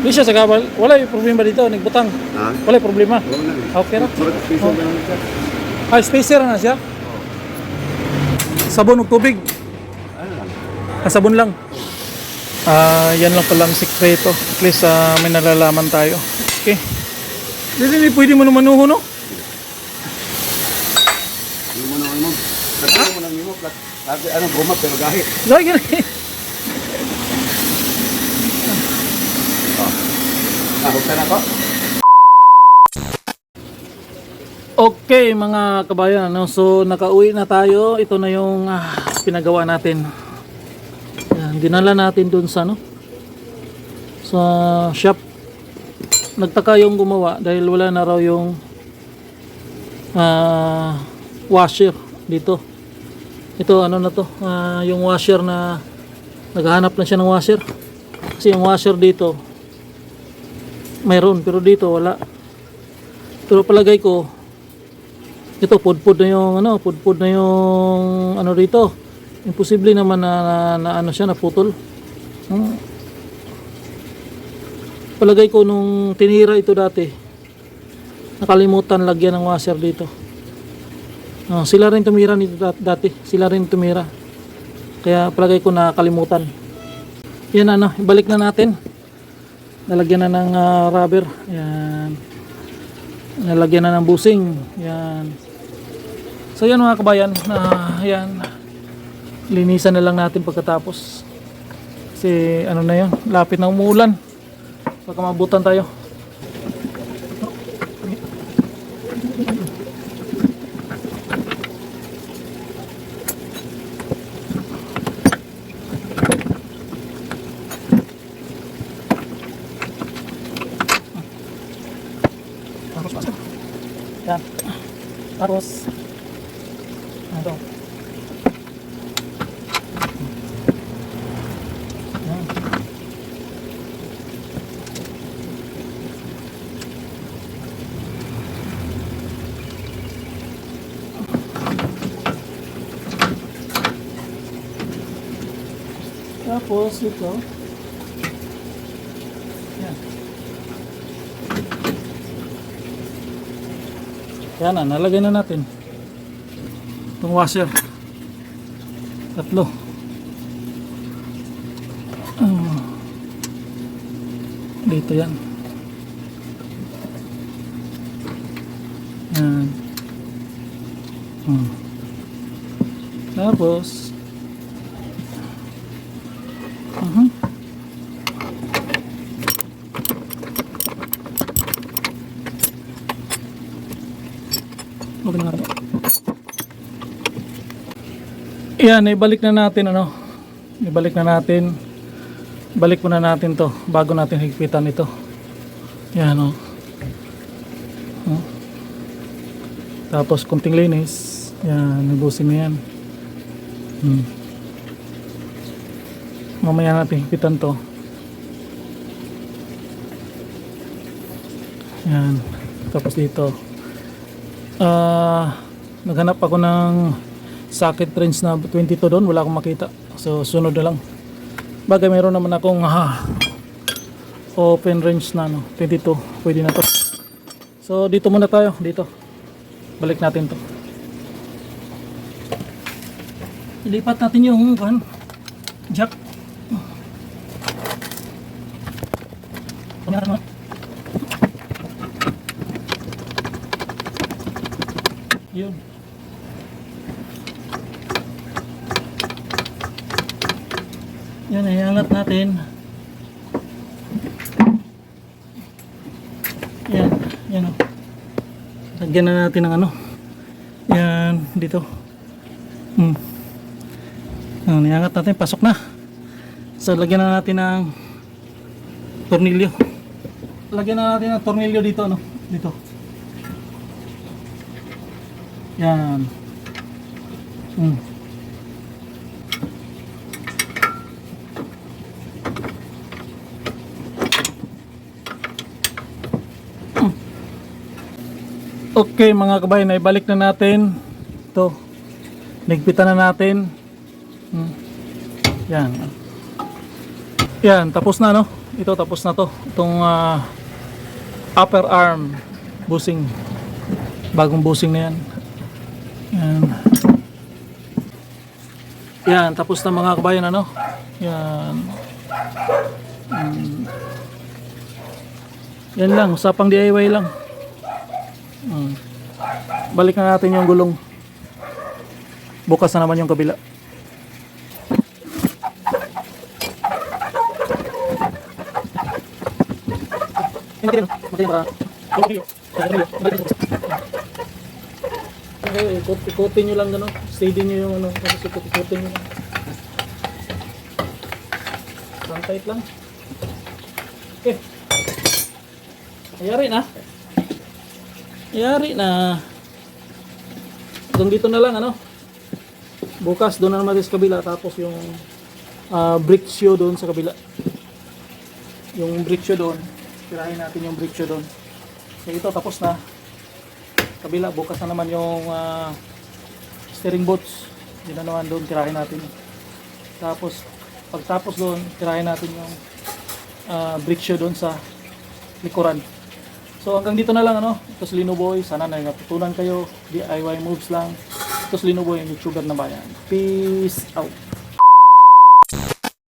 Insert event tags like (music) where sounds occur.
Di siya sa gabal. Wala yung problema dito. Nagbutang. Ha? Wala yung problema. Na. Okay na. Oh. naman siya? Ay, spacer na siya. Sabon ug tubig. Ano lang? Ah, sabon lang. Ah, yan lang pala ang sikreto. At least ah, may nalalaman tayo. Okay. Hindi, hindi pwede mo naman uho, no? Ano mo naman mo? Ano mo naman mo? Sabi, ano, guma pero gahit. Lagi na (laughs) eh. Ah, hukta na ko. Okay mga kabayan, no? so nakauwi na tayo. Ito na yung ah, pinagawa natin. Yan, dinala natin dun sa ano? Sa shop. Nagtaka yung gumawa dahil wala na raw yung ah, washer dito. Ito ano na to? Ah, yung washer na naghahanap na siya ng washer. Kasi yung washer dito mayroon pero dito wala. Pero palagay ko ito pudpud na yung ano pudpud na yung ano dito imposible naman na, na, na ano siya naputol. Hmm. palagay ko nung tinira ito dati nakalimutan lagyan ng washer dito. Ah, sila rin tumira nito dat- dati. Sila rin tumira. Kaya palagay ko nakalimutan yan ano ibalik na natin nalagyan na ng ah, rubber. Yan. Nalagyan na ng busing. Yan. So yan mga kabayan na yan. Linisan na lang natin pagkatapos. Kasi ano na yun lapit na umuulan. Baka mabutan tayo tapos pasok yan tapos ano Yan. Tapos ito. Yan na, nalagay na natin. Itong washer. Tatlo. Ah. dito yan. Yan. Hmm. Tapos, Na natin. Yan, ibalik na natin ano. Ibalik na natin. Balik muna natin to bago natin higpitan ito. Yan oh. Oh. Tapos kunting linis. Yan, nabusin mo yan. Hmm. Mamaya natin higpitan to. Yan. Tapos dito. Ah, naghanap ako ng socket wrench na 22 doon, wala akong makita. So sunod na lang. Bagay meron naman akong ah, open range na no, 22. Pwede na to. So dito muna tayo, dito. Balik natin to. Ilipat natin yung kan jack. Kunyari mo. Yun. Yan, iangat natin. Yan, yan o. Lagyan na natin ng ano. Yan, dito. Hmm. Yan, iangat natin, pasok na. So, lagyan na natin ng tornilyo. Lagyan na natin ng tornilyo dito, ano? Dito. Yan. Hmm. Okay mga kabayan, ibalik na natin ito. Nigpitan na natin. Hmm. Yan. Yan, tapos na no. ito tapos na to itong ah, upper arm busing bagong busing na yan yan. Yan tapos na mga kabayan ano? Yan. Mm. yan lang usapang DIY lang. Mm. balik na natin yung gulong. Bukas na naman yung kabila. Okay, ikot, ikutin nyo lang gano'n. Steady nyo yung ano, tapos ikot, ikutin nyo lang. Lang tight lang. Okay. Ayari na. Ayari na. Hanggang dito na lang ano. Bukas doon na naman sa kabila tapos yung ah, brick shoe doon sa kabila. Yung brick shoe doon. Tirahin natin yung brick shoe doon. So ito tapos na. Kabila bukas na naman yung ah, steering na naman doon tirahin natin. Tapos pagtapos doon tirahin natin yung ah, brick shoe doon sa likuran. So hanggang dito na lang ano. Ito si Lino Boy. Sana na natutunan kayo. DIY moves lang. Ito si Lino Boy, yung YouTuber na bayan. Peace out.